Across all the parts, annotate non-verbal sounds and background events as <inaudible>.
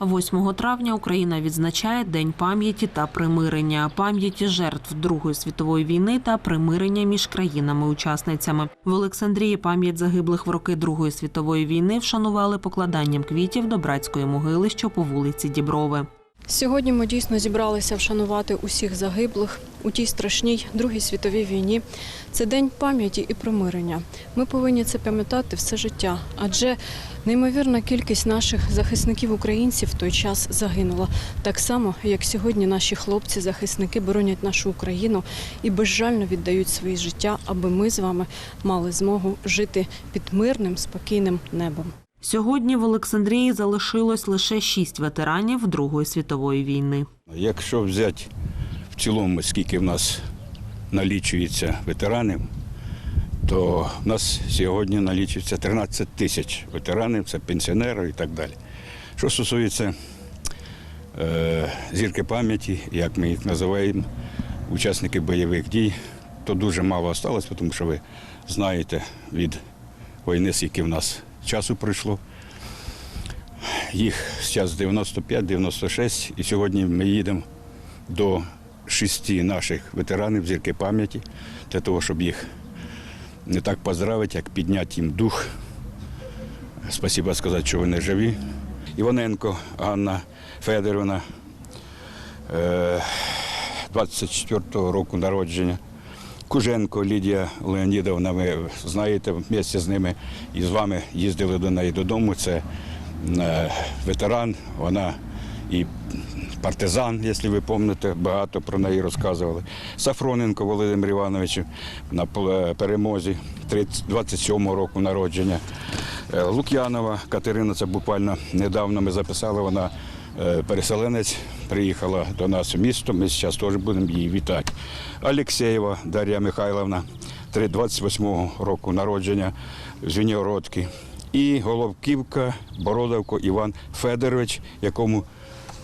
8 травня Україна відзначає День пам'яті та примирення, пам'яті жертв Другої світової війни та примирення між країнами-учасницями. В Олександрії пам'ять загиблих в роки Другої світової війни вшанували покладанням квітів до братської могили, що по вулиці Діброви. Сьогодні ми дійсно зібралися вшанувати усіх загиблих у тій страшній Другій світовій війні. Це день пам'яті і примирення. Ми повинні це пам'ятати все життя, адже неймовірна кількість наших захисників українців в той час загинула. Так само, як сьогодні наші хлопці-захисники боронять нашу Україну і безжально віддають свої життя, аби ми з вами мали змогу жити під мирним, спокійним небом. Сьогодні в Олександрії залишилось лише шість ветеранів Другої світової війни. Якщо взяти в цілому, скільки в нас налічується ветеранів, то в нас сьогодні налічується 13 тисяч ветеранів, це пенсіонери і так далі. Що стосується е, зірки пам'яті, як ми їх називаємо, учасники бойових дій, то дуже мало осталось, тому що ви знаєте від війни, скільки в нас часу пройшло. Їх зараз 95-96, і сьогодні ми їдемо до шести наших ветеранів зірки пам'яті для того, щоб їх не так поздравити, як підняти їм дух. Спасибо сказати, що вони живі. Іваненко Ганна Федоровна, е, 24-го року народження. Куженко Лідія Леонідовна, ви знаєте, місце з ними і з вами їздили до неї додому. Це е, ветеран, вона і партизан, якщо ви пам'ятаєте, багато про неї розказували. Сафроненко Володимир Іванович на перемозі 30 27-го року народження. Е, Лук'янова Катерина, це буквально недавно ми записали, вона е, переселенець, приїхала до нас в місто, ми зараз теж будемо її вітати. Алексеєва Дар'я Михайловна, 28-го року народження, Звенігородки. І Головківка Бородавко Іван Федорович, якому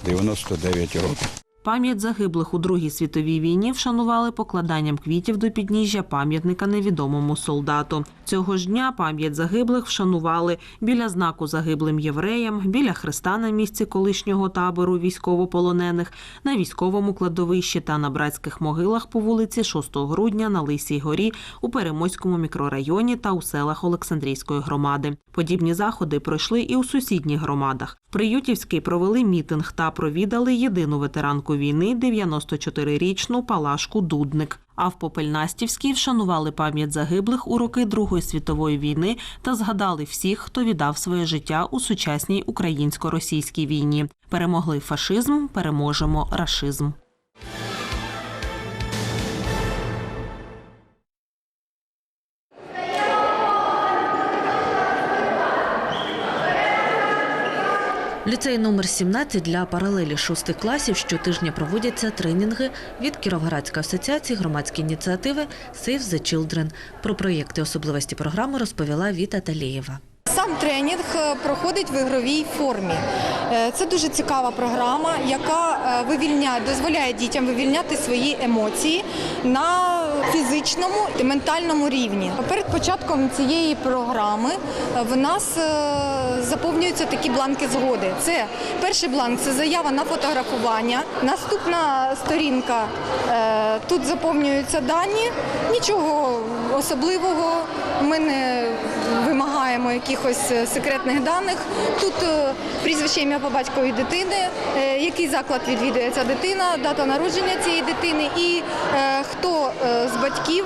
99 років. Пам'ять загиблих у Другій світовій війні вшанували покладанням квітів до підніжжя пам'ятника невідомому солдату. Цього ж дня пам'ять загиблих вшанували біля знаку загиблим євреям, біля хреста на місці колишнього табору військовополонених, на військовому кладовищі та на братських могилах по вулиці 6 грудня на Лисій горі у Перемойському мікрорайоні та у селах Олександрійської громади. Подібні заходи пройшли і у сусідніх громадах. В Приютівській провели мітинг та провідали єдину ветеранку війни 94-річну Палашку Дудник. А в Попельнастівській вшанували пам'ять загиблих у роки Другої світової війни та згадали всіх, хто віддав своє життя у сучасній українсько-російській війні. Перемогли фашизм, переможемо рашизм. Ліцей номер 17 для паралелі шостих класів щотижня проводяться тренінги від Кіровоградської асоціації громадської ініціативи Save the Children. Про проєкти особливості програми розповіла Віта Талієва. Сам тренінг е, проходить в ігровій формі. Е, Це дуже цікава програма, яка е, вивільняє, дозволяє дітям вивільняти свої емоції на фізичному і ментальному рівні. Перед початком цієї програми е, в нас е, заповнюються такі бланки згоди. Це перший бланк це заява на фотографування. Наступна сторінка е, тут заповнюються дані. Нічого особливого. Ми не вимагаємо якихось е, секретних даних. Тут е, прізвище ім'я по батькові дитини, е, який заклад відвідує ця дитина, дата народження цієї дитини і хто з батьків,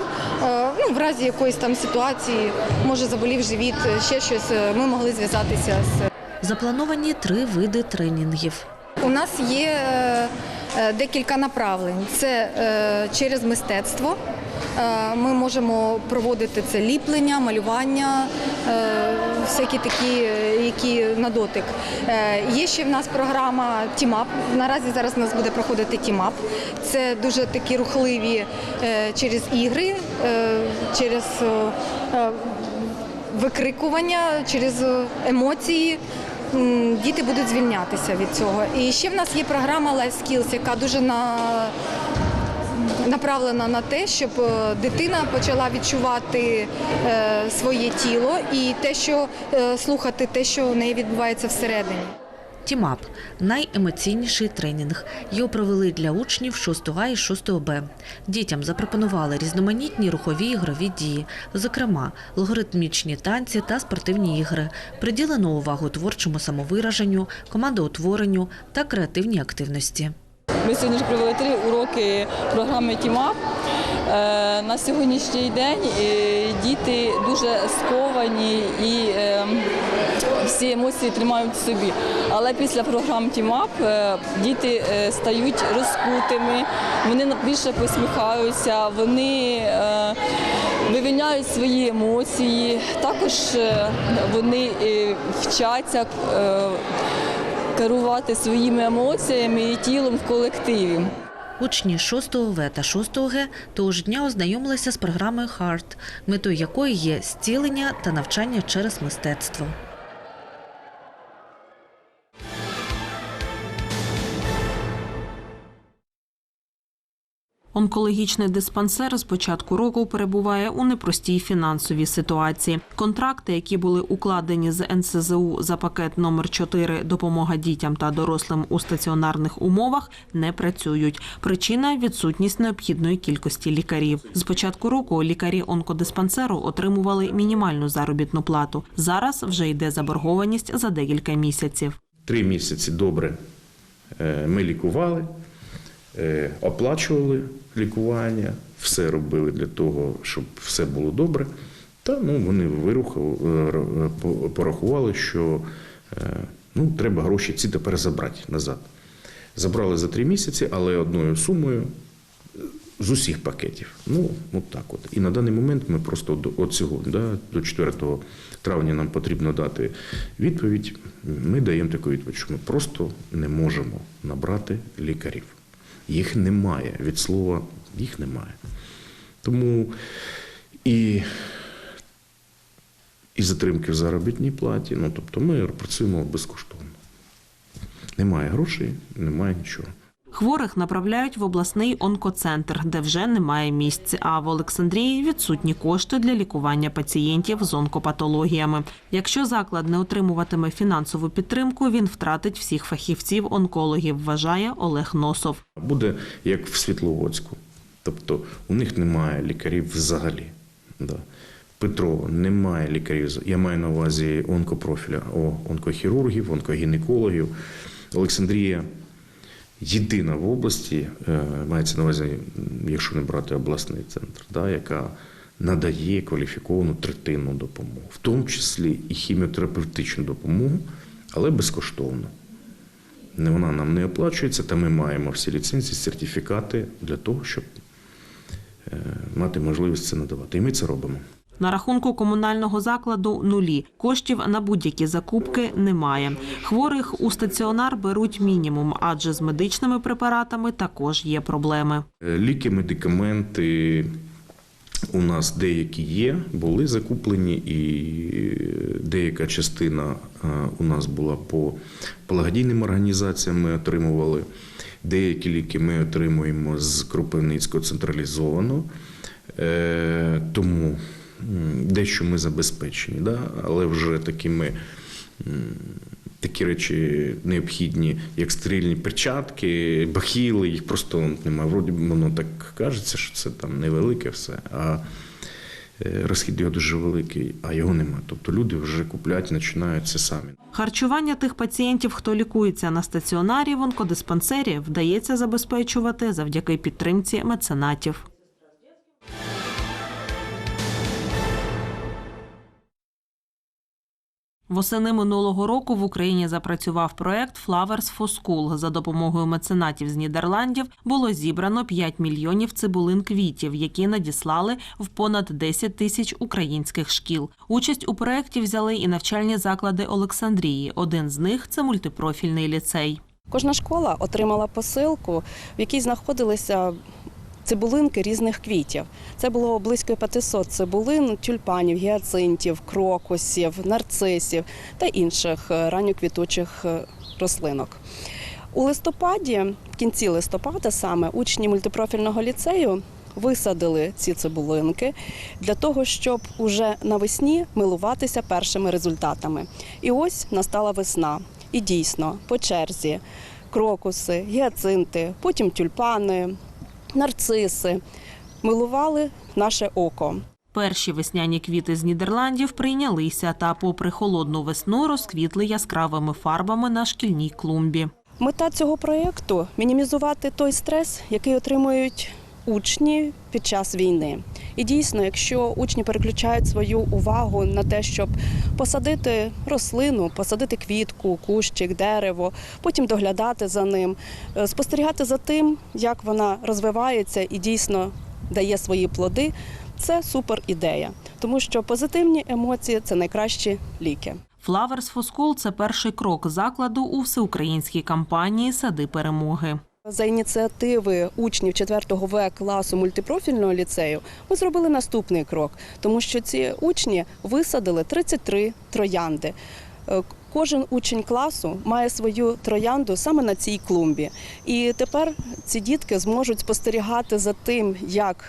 ну в разі якоїсь там ситуації, може заболів живіт, ще щось, ми могли зв'язатися з Заплановані три види тренінгів. у нас є декілька направлень. Це е, через мистецтво. Е, Ми можемо проводити це ліплення, малювання, е, всякі такі, е, які на дотик. Е, Є ще в нас програма Тімап. Наразі зараз у нас буде проходити Тімап. Це дуже такі рухливі е, через ігри, е, через е, е, викрикування, через е, емоції. Діти будуть звільнятися від цього. І ще в нас є програма Life Skills, яка дуже на направлена на те, щоб е, дитина почала відчувати е, своє тіло і те, що е, слухати те, що в неї відбувається всередині. Тімап найемоційніший тренінг. Його провели для учнів 6 А і 6 Б. Дітям запропонували різноманітні рухові ігрові дії, зокрема логаритмічні танці та спортивні ігри. Приділено увагу творчому самовираженню, командоутворенню та креативній активності. Ми сьогодні провели три уроки програми Тімап. На сьогоднішній день е, діти дуже сковані і е, всі емоції тримають в собі. Але після програм Тімап діти е, стають розкутими, вони більше посміхаються, вони е, вивільняють свої емоції. Також е, вони е, вчаться. е, керувати своїми емоціями і тілом в колективі. Учні 6 В та 6 Г того ж дня ознайомилися з програмою HEART, метою якої є зцілення та навчання через мистецтво. Онкологічний диспансер з початку року перебуває у непростій фінансовій ситуації. Контракти, які були укладені з НСЗУ за пакет номер 4 допомога дітям та дорослим у стаціонарних умовах, не працюють. Причина відсутність необхідної кількості лікарів. З початку року лікарі онкодиспансеру отримували мінімальну заробітну плату. Зараз вже йде заборгованість за декілька місяців. Три місяці добре е, ми лікували, е, оплачували лікування, все робили для того, щоб все було добре. Та ну, вони вирухали, е, порахували, що е, ну, треба гроші ці тепер забрати назад. Забрали за три місяці, але одною сумою е, з усіх пакетів. Ну, от так от. І на даний момент ми просто до от цього, да, до 4 травня нам потрібно дати відповідь. Ми даємо таку відповідь, що ми просто не можемо набрати лікарів. Їх немає. Від слова їх немає. Тому і, і затримки в заробітній платі. Ну, тобто ми працюємо безкоштовно. Немає грошей, немає нічого. Хворих направляють в обласний онкоцентр, де вже немає місць. А в Олександрії відсутні кошти для лікування пацієнтів з онкопатологіями. Якщо заклад не отримуватиме фінансову підтримку, він втратить всіх фахівців онкологів, вважає Олег Носов. Буде як в Світловодську. Тобто у них немає лікарів взагалі. Да. Немає лікарів. Я маю на увазі онкопрофіля, онкохірургів, онкогінекологів. Олександрія єдина в області, е, мається на увазі, якщо не брати обласний центр, да, яка надає кваліфіковану третинну допомогу, в тому числі і хіміотерапевтичну допомогу, але безкоштовно. Вона нам не оплачується, та ми маємо всі ліцензії, сертифікати для того, щоб е, мати можливість це надавати. І ми це робимо. На рахунку комунального закладу нулі. Коштів на будь-які закупки немає. Хворих у стаціонар беруть мінімум, адже з медичними препаратами також є проблеми. Е, Ліки, медикаменти у нас деякі є, були закуплені, і деяка частина е, у нас була по благодійним організаціям. Ми отримували. Деякі ліки ми отримуємо з Кропивницького централізовано. Е, Тому дещо ми забезпечені, да? але вже такими такі речі необхідні, як стерильні перчатки, бахіли, їх просто немає. Вроді воно так кажеться, що це там невелике все, а е, розхід його дуже великий, а його немає. Тобто люди вже купляють, починають це самі. Харчування тих пацієнтів, хто лікується на стаціонарі в онкодиспансері, вдається забезпечувати завдяки підтримці меценатів. Восени минулого року в Україні запрацював проект Flowers for School. За допомогою меценатів з Нідерландів було зібрано 5 мільйонів цибулин квітів, які надіслали в понад 10 тисяч українських шкіл. Участь у проекті взяли і навчальні заклади Олександрії. Один з них це мультипрофільний ліцей. Кожна школа отримала посилку, в якій знаходилися цибулинки різних квітів. Це було близько 500 цибулин, тюльпанів, гіацинтів, крокусів, нарцисів та інших е, ранньоквітучих е, рослинок. У листопаді, в кінці листопада, саме учні мультипрофільного ліцею висадили ці цибулинки для того, щоб уже навесні милуватися першими результатами. І ось настала весна. І дійсно, по черзі крокуси, гіацинти, потім тюльпани, нарциси милували наше око. Перші весняні квіти з Нідерландів прийнялися та, попри холодну весну, розквітли яскравими фарбами на шкільній клумбі. Мета цього проєкту мінімізувати той стрес, який отримують учні під час війни. І дійсно, якщо учні переключають свою увагу на те, щоб посадити рослину, посадити квітку, кущик, дерево, потім доглядати за ним, е, спостерігати за тим, як вона розвивається і дійсно дає свої плоди, це супер ідея, тому що позитивні емоції це найкращі ліки. Flowers for School – це перший крок закладу у всеукраїнській кампанії Сади перемоги. За ініціативи учнів 4 В класу мультипрофільного ліцею ми зробили наступний крок, тому що ці учні висадили 33 троянди. Е, Кожен учень класу має свою троянду саме на цій клумбі. І тепер ці дітки зможуть спостерігати за тим, як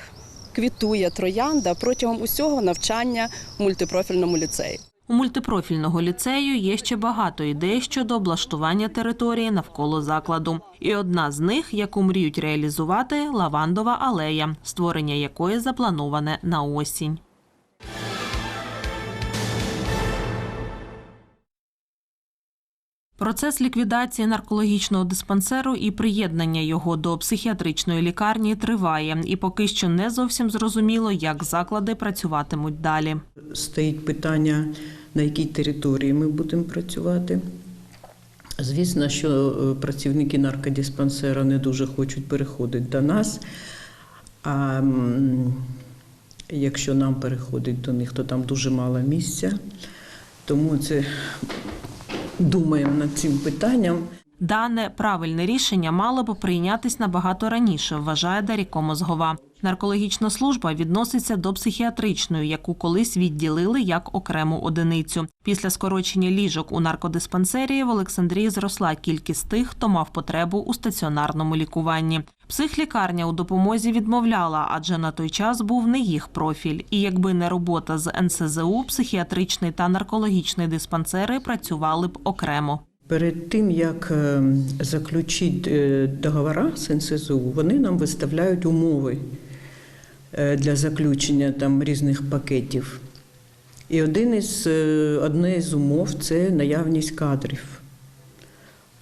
квітує троянда протягом усього навчання в мультипрофільному ліцеї. У мультипрофільного ліцею є ще багато ідей щодо облаштування території навколо закладу. І одна з них, яку мріють реалізувати, лавандова алея, створення якої заплановане на осінь. Процес ліквідації наркологічного диспансеру і приєднання його до психіатричної лікарні триває, і поки що не зовсім зрозуміло, як заклади працюватимуть далі. Стоїть питання, на якій території ми будемо працювати. Звісно, що е, працівники наркодиспансера не дуже хочуть переходити до нас. А якщо нам переходить до них, то там дуже мало місця. Тому це думаємо над цим питанням. Дане правильне рішення мало б прийнятись набагато раніше, вважає Даріко Мозгова. Наркологічна служба відноситься до психіатричної, яку колись відділили як окрему одиницю. Після скорочення ліжок у наркодиспансерії в Олександрії зросла кількість тих, хто мав потребу у стаціонарному лікуванні. Психлікарня у допомозі відмовляла, адже на той час був не їх профіль. І якби не робота з НСЗУ, психіатричний та наркологічний диспансери працювали б окремо. Перед тим, як е, заключити е, договори з НСЗУ, вони нам виставляють умови для заключення там різних пакетів. І один із, е, одне з умов це наявність кадрів.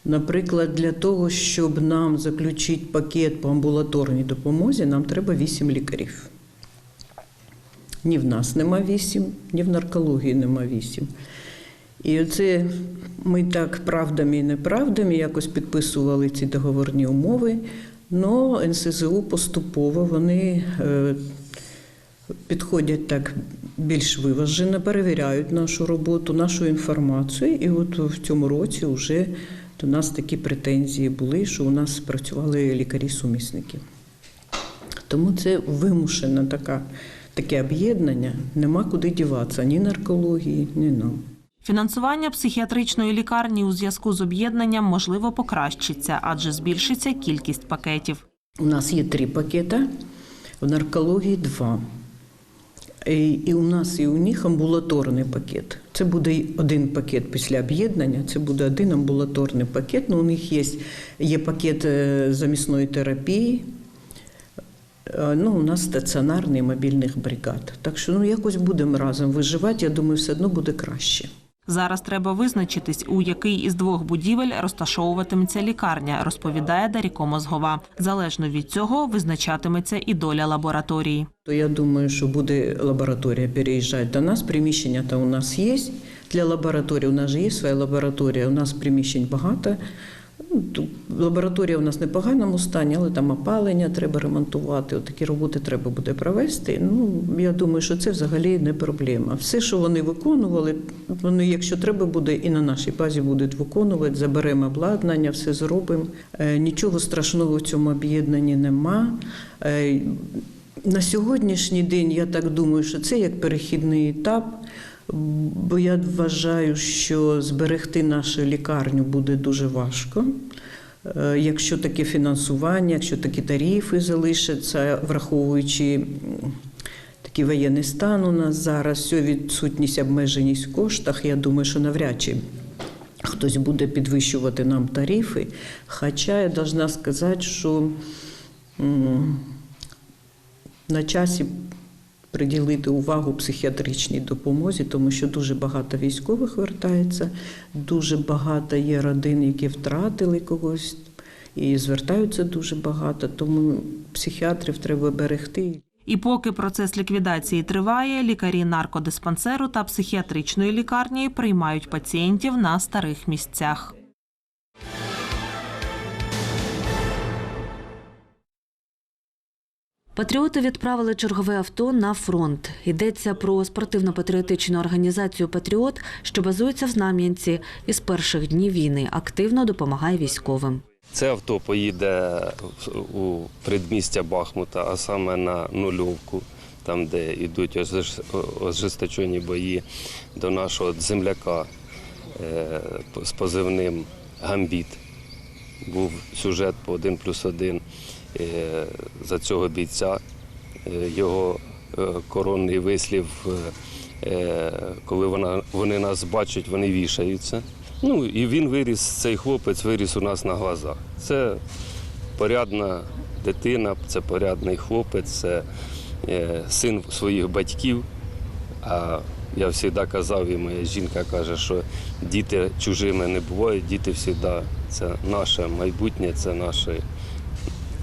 Наприклад, для того, щоб нам заключити пакет по амбулаторній допомозі, нам треба 8 лікарів. Ні в нас нема 8, ні в наркології нема 8. І оце ми так правдами і неправдами якось підписували ці договорні умови. Але НСЗУ поступово вони е, підходять так більш виважено, перевіряють нашу роботу, нашу інформацію. І от в цьому році вже до нас такі претензії були, що у нас працювали лікарі-сумісники. Тому це вимушена така, таке об'єднання, нема куди діватися ні наркології, ні нам. Фінансування психіатричної лікарні у зв'язку з об'єднанням можливо покращиться, адже збільшиться кількість пакетів. У нас є три пакети, в наркології два. І, у нас і у них амбулаторний пакет. Це буде один пакет після об'єднання, це буде один амбулаторний пакет. Ну, у них є, є пакет е, замісної терапії. Е, Ну, у нас стаціонарний мобільних бригад. Так що ну, якось будемо разом виживати, я думаю, все одно буде краще. Зараз треба визначитись, у який із двох будівель розташовуватиметься лікарня, розповідає Даріко Мозгова. Залежно від цього визначатиметься і доля лабораторії. То я думаю, що буде лабораторія переїжджати до нас. Приміщення то у нас є для лабораторії. У нас же є своя лабораторія. У нас приміщень багато. Ну, Лабораторія у нас в непоганому стані, але там опалення треба ремонтувати. От такі роботи треба буде провести. Ну я думаю, що це взагалі не проблема. Все, що вони виконували, вони, якщо треба буде, і на нашій базі будуть виконувати. Заберемо обладнання, все зробимо. Е, Нічого страшного в цьому об'єднанні нема. Е, на сьогоднішній день я так думаю, що це як перехідний етап, бо я вважаю, що зберегти нашу лікарню буде дуже важко. Е, Якщо таке фінансування, якщо такі тарифи залишаться, враховуючи такий воєнний стан у нас зараз, всю відсутність обмеженість в коштах, я думаю, що навряд чи хтось буде підвищувати нам тарифи. Хоча я должна сказати, що на часі приділити увагу психіатричній допомозі, тому що дуже багато військових вертається, дуже багато є родин, які втратили когось, і звертаються дуже багато. Тому психіатрів треба берегти. І поки процес ліквідації триває, лікарі наркодиспансеру та психіатричної лікарні приймають пацієнтів на старих місцях. Патріоти відправили чергове авто на фронт. Йдеться про спортивно-патріотичну організацію Патріот, що базується в Знам'янці і з перших днів війни активно допомагає військовим. Це авто поїде у предмістя Бахмута, а саме на нульовку, там, де йдуть ожесточені бої до нашого земляка е, з позивним Гамбіт. Був сюжет по один плюс один е, за цього бійця. Е, Його е, коронний вислів, е, е, коли вони нас бачать, вони вішаються. Ну і він виріс, цей хлопець виріс у нас на глазах. Це порядна дитина, це порядний хлопець, це е, син своїх батьків. А я завжди казав, і моя жінка каже, що діти чужими не бувають, діти завжди це наше майбутнє, це наше.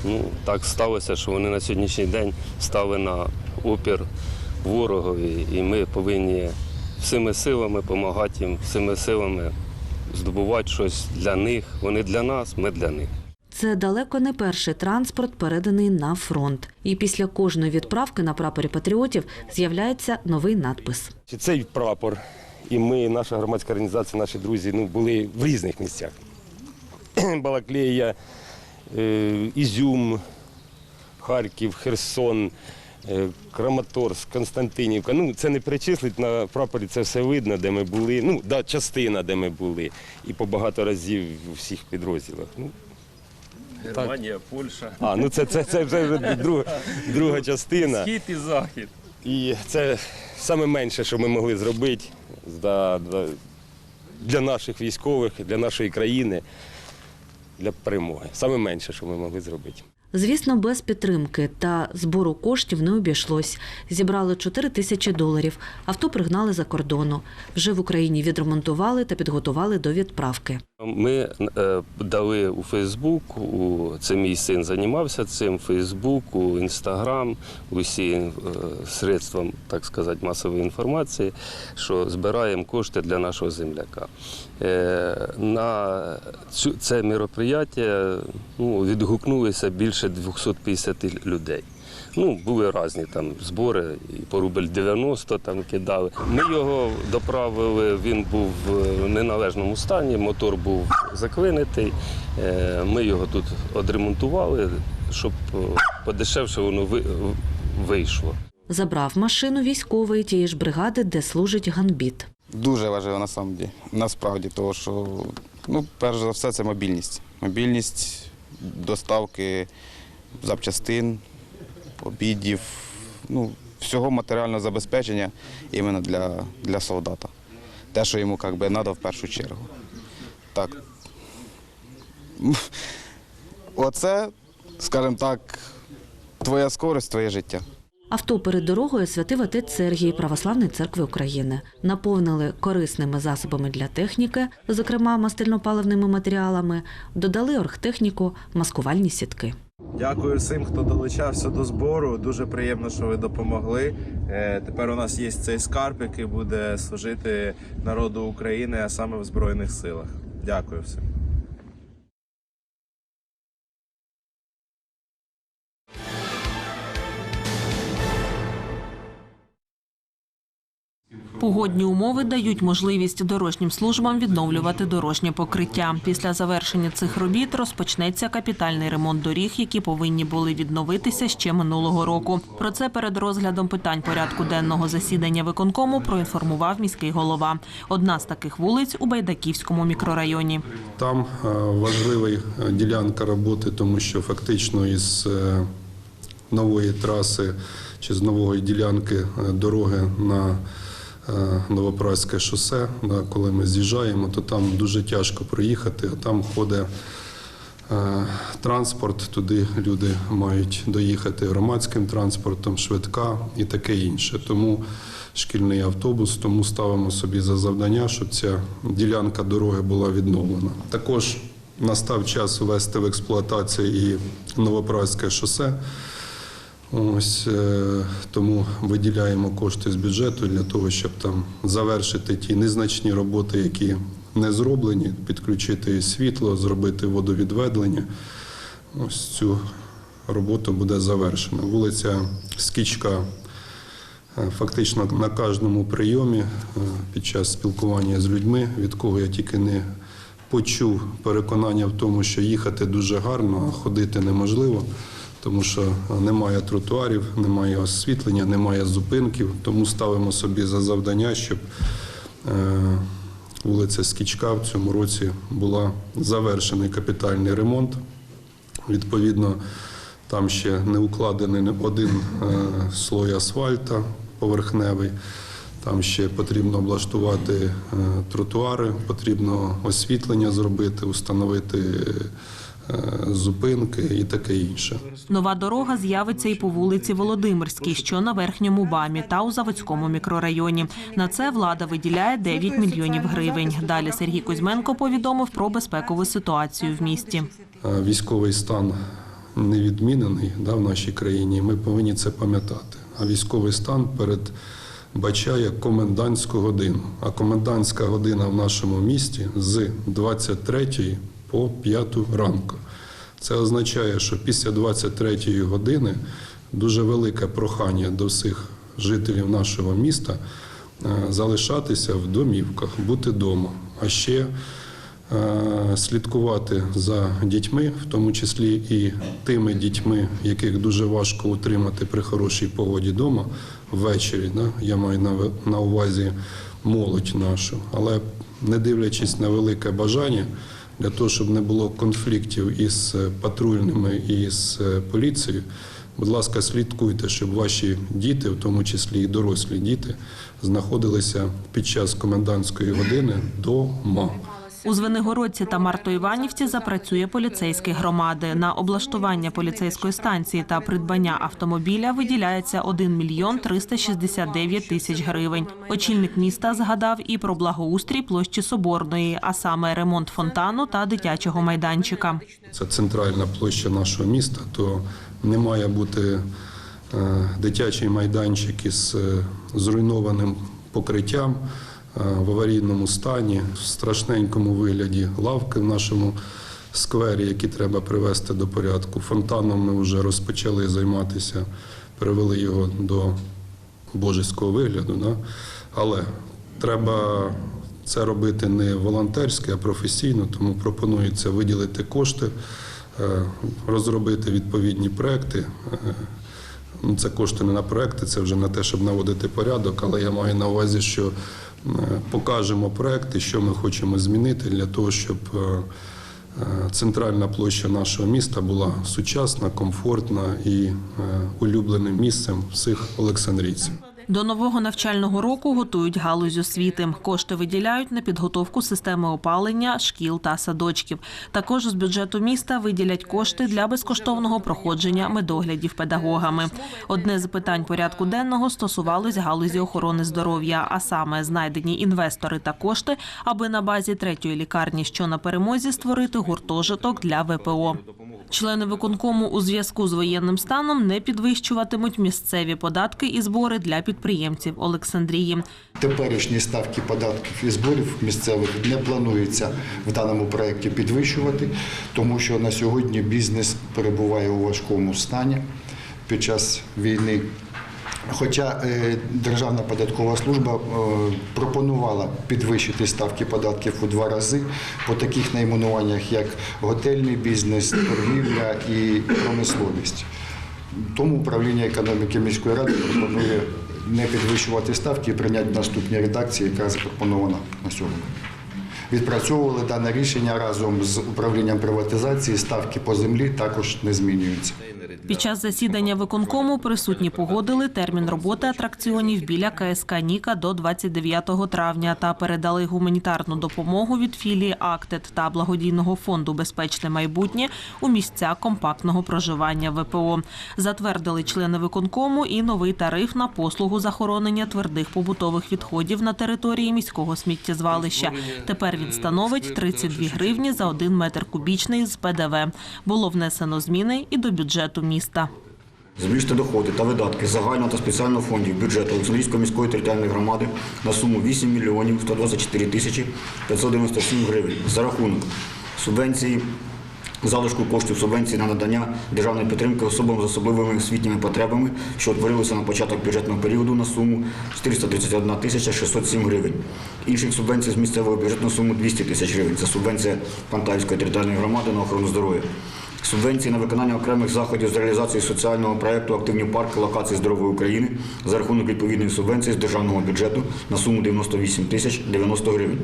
Ну, так сталося, що вони на сьогоднішній день стали на опір ворогові, і ми повинні всіми силами допомагати їм, всіми силами здобувати щось для них. Вони для нас, ми для них. Це далеко не перший транспорт, переданий на фронт. І після кожної відправки на прапорі патріотів з'являється новий надпис. Цей прапор, і ми, наша громадська організація, наші друзі, ну, були в різних місцях. <clears throat> Балаклея, е, Ізюм, Харків, Херсон, е, Краматорськ, Константинівка. Ну, це не перечислить на прапорі, це все видно, де ми були. Ну, да, частина, де ми були. І по багато разів у всіх підрозділах. Ну, Германія, Польща, а, ну це, це, це вже друга, друга частина. схід і захід. І це саме менше, що ми могли зробити для наших військових, для нашої країни, для перемоги. Саме менше, що ми могли зробити. Звісно, без підтримки та збору коштів не обійшлось. Зібрали 4 тисячі доларів. Авто пригнали за кордону. Вже в Україні відремонтували та підготували до відправки. Ми е, дали у Фейсбук, це мій син займався цим, Фейсбук, Інстаграм, усі е, средства, так сказати, масової інформації, що збираємо кошти для нашого земляка. Е, на це мероприятие ну, відгукнулися більше 250 людей. Ну, були різні там збори, і по рубль 90 там кидали. Ми його доправили, він був в неналежному стані, мотор був заклинитий. Е, Ми його тут одремонтували, щоб е, подешевше воно вийшло. Забрав машину військовий тієї ж бригади, де служить ганбіт. Дуже важливо насправді, насправді, тому що ну, перш за все це мобільність. Мобільність доставки запчастин, обідів, ну, всього матеріального забезпечення іменно для, для солдата. Те, що йому як би, треба в першу чергу. Так. Оце, скажімо так, твоя скорість, твоє життя. Авто перед дорогою святив отець Сергій Православної церкви України. Наповнили корисними засобами для техніки, зокрема мастильно-паливними матеріалами, додали оргтехніку, маскувальні сітки. Дякую всім, хто долучався до збору. Дуже приємно, що ви допомогли. Е, Тепер у нас є цей скарб, який буде служити народу України, а саме в Збройних силах. Дякую всім. Погодні умови дають можливість дорожнім службам відновлювати дорожнє покриття. Після завершення цих робіт розпочнеться капітальний ремонт доріг, які повинні були відновитися ще минулого року. Про це перед розглядом питань порядку денного засідання виконкому проінформував міський голова. Одна з таких вулиць у Байдаківському мікрорайоні. Там е, важлива е, ділянка роботи, тому що фактично із е, нової траси чи з нової ділянки дороги на Новопраське шосе. Да, коли ми з'їжджаємо, то там дуже тяжко проїхати, а там ходить е, транспорт, туди люди мають доїхати громадським транспортом, швидка і таке інше. Тому шкільний автобус, тому ставимо собі за завдання, щоб ця ділянка дороги була відновлена. Також настав час ввести в експлуатацію і Новопраське шосе. Ось е, тому виділяємо кошти з бюджету для того, щоб там завершити ті незначні роботи, які не зроблені, підключити світло, зробити водовідведення. Ось цю роботу буде завершена. Вулиця Скічка е, фактично на кожному прийомі е, під час спілкування з людьми, від кого я тільки не почув переконання в тому, що їхати дуже гарно, а ходити неможливо тому що немає тротуарів, немає освітлення, немає зупинків. Тому ставимо собі за завдання, щоб е, вулиця Скічка в цьому році була завершений капітальний ремонт. Відповідно, там ще не укладений один е, слой асфальта поверхневий. Там ще потрібно облаштувати е, тротуари, потрібно освітлення зробити, установити зупинки і таке інше. Нова дорога з'явиться і по вулиці Володимирській, що на верхньому бамі та у Заводському мікрорайоні. На це влада виділяє 9 мільйонів гривень. Далі Сергій Кузьменко повідомив про безпекову ситуацію в місті. Е, Військовий стан не відмінений да, в нашій країні. Ми повинні це пам'ятати. А військовий стан передбачає комендантську годину. А комендантська година в нашому місті з 23 по 5 ранку. Це означає, що після 23 години дуже велике прохання до всіх жителів нашого міста е, залишатися в домівках, бути вдома. А ще е, слідкувати за дітьми, в тому числі і тими дітьми, яких дуже важко утримати при хорошій погоді вдома ввечері. Я маю на увазі молодь нашу, але не дивлячись на велике бажання. Для того, щоб не було конфліктів із е, патрульними і з е, поліцією, будь ласка, слідкуйте, щоб ваші діти, в тому числі і дорослі діти, знаходилися під час комендантської години вдома. У Звенигородці та Мартоіванівці запрацює поліцейські громади. На облаштування поліцейської станції та придбання автомобіля виділяється 1 мільйон 369 тисяч гривень. Очільник міста згадав і про благоустрій площі Соборної, а саме ремонт фонтану та дитячого майданчика. Це центральна площа нашого міста, то не має бути е, дитячий майданчик із е, зруйнованим покриттям в аварійному стані, в страшненькому вигляді лавки в нашому сквері, які треба привести до порядку. Фонтаном ми вже розпочали займатися, привели його до божеського вигляду. Да? Але треба це робити не волонтерськи, а професійно, тому пропонується виділити кошти, е, розробити відповідні проекти. Е, ну, Це кошти не на проекти, це вже на те, щоб наводити порядок, але я маю на увазі, що е, покажемо проекти, що ми хочемо змінити для того, щоб е, е, центральна площа нашого міста була сучасна, комфортна і е, улюбленим місцем всіх олександрійців. До нового навчального року готують галузь освіти. Кошти виділяють на підготовку системи опалення, шкіл та садочків. Також з бюджету міста виділять кошти для безкоштовного проходження медоглядів педагогами. Одне з питань порядку денного стосувалось галузі охорони здоров'я, а саме знайдені інвестори та кошти, аби на базі третьої лікарні, що на перемозі, створити гуртожиток для ВПО. Члени виконкому у зв'язку з воєнним станом не підвищуватимуть місцеві податки і збори для підприємців Олександрії. Теперішні ставки податків і зборів місцевих не планується в даному проєкті підвищувати, тому що на сьогодні бізнес перебуває у важкому стані під час війни. Хоча е, Державна податкова служба е, пропонувала підвищити ставки податків у два рази по таких найменуваннях, як готельний бізнес, торгівля і промисловість. Тому управління економіки міської ради пропонує не підвищувати ставки і прийняти наступні редакції, яка запропонована на сьогодні. Відпрацьовували дане рішення разом з управлінням приватизації. Ставки по землі також не змінюються. Під час засідання виконкому присутні погодили термін роботи атракціонів біля КСК Ніка до 29 травня та передали гуманітарну допомогу від філії «Актед» та благодійного фонду Безпечне майбутнє у місця компактного проживання ВПО. Затвердили члени виконкому і новий тариф на послугу захоронення твердих побутових відходів на території міського сміттєзвалища. Тепер він становить 32 гривні за один метр кубічний з ПДВ. Було внесено зміни і до бюджету міста. Збільшити доходи та видатки загального та спеціального фондів бюджету Олександрійської міської територіальної громади на суму 8 мільйонів 124 тисячі 597 гривень за рахунок субвенції залишку коштів субвенції на надання державної підтримки особам з особливими освітніми потребами, що утворилися на початок бюджетного періоду на суму 431 тисяча 607 гривень. Інших субвенцій з місцевого бюджету на суму 200 тисяч гривень. Це субвенція Пантаївської територіальної громади на охорону здоров'я. Субвенції на виконання окремих заходів з реалізації соціального проєкту Активні парки локації здорової України за рахунок відповідної субвенції з державного бюджету на суму 98 тисяч 90 гривень.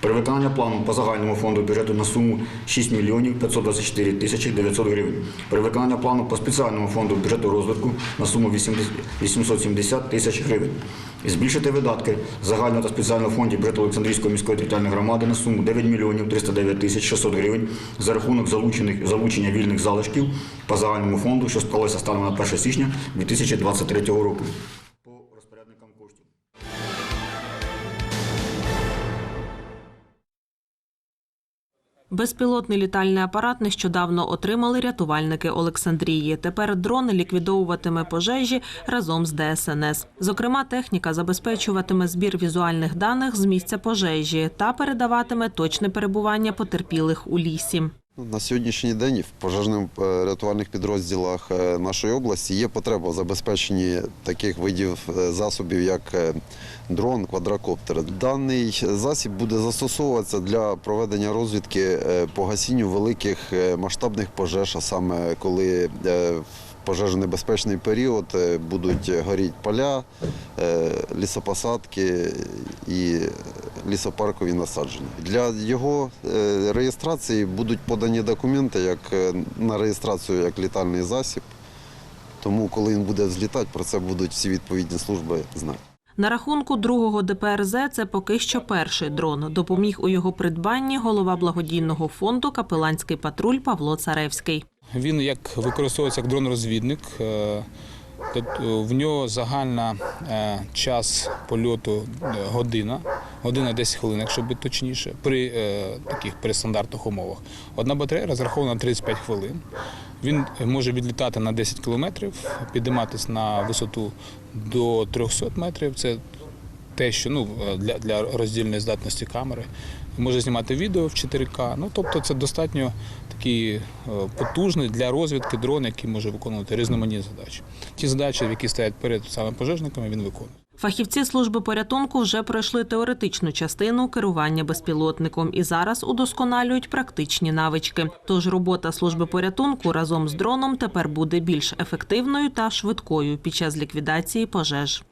При виконанні плану по загальному фонду бюджету на суму 6 мільйонів 524 тисячі 900 гривень. При виконанні плану по спеціальному фонду бюджету розвитку на суму 870 тисяч гривень. Збільшити видатки загального та спеціального фонду бюджету Олександрійської міської територіальної громади на суму 9 мільйонів 309 тисяч 600 гривень за рахунок залучених залучення вільних залишків по загальному фонду, що сталося станом на 1 січня 2023 року. Безпілотний літальний апарат нещодавно отримали рятувальники Олександрії. Тепер дрон ліквідовуватиме пожежі разом з ДСНС. Зокрема, техніка забезпечуватиме збір візуальних даних з місця пожежі та передаватиме точне перебування потерпілих у лісі. На сьогоднішній день в пожежно-рятувальних підрозділах е, нашої області є потреба в забезпеченні таких видів е, засобів, як е, дрон, квадрокоптер. Даний засіб буде застосовуватися для проведення розвідки е, по гасінню великих е, масштабних пожеж, а саме коли е, пожежонебезпечний період е, будуть горіти поля, е, лісопосадки і лісопаркові насадження. Для його е, реєстрації будуть подані документи як на реєстрацію як літальний засіб. Тому, коли він буде злітати, про це будуть всі відповідні служби знати. На рахунку другого ДПРЗ це поки що перший дрон. Допоміг у його придбанні голова благодійного фонду Капеланський патруль Павло Царевський. Він як використовується як дрон-розвідник. е, е, в нього загальна е, час польоту година, година 10 хвилин, якщо бути точніше, при таких при стандартних умовах. Одна батарея розрахована на 35 хвилин. Він може відлітати на 10 кілометрів, підійматися на висоту до 300 метрів. Це те, що ну, для, для роздільної здатності камери. Може знімати відео в 4К. Ну, тобто це достатньо такий е, потужний для розвідки дрон, який може виконувати різноманітні задачі. Ті задачі, які стоять перед саме пожежниками, він виконує. Фахівці служби порятунку вже пройшли теоретичну частину керування безпілотником і зараз удосконалюють практичні навички. Тож робота служби порятунку разом з дроном тепер буде більш ефективною та швидкою під час ліквідації пожеж.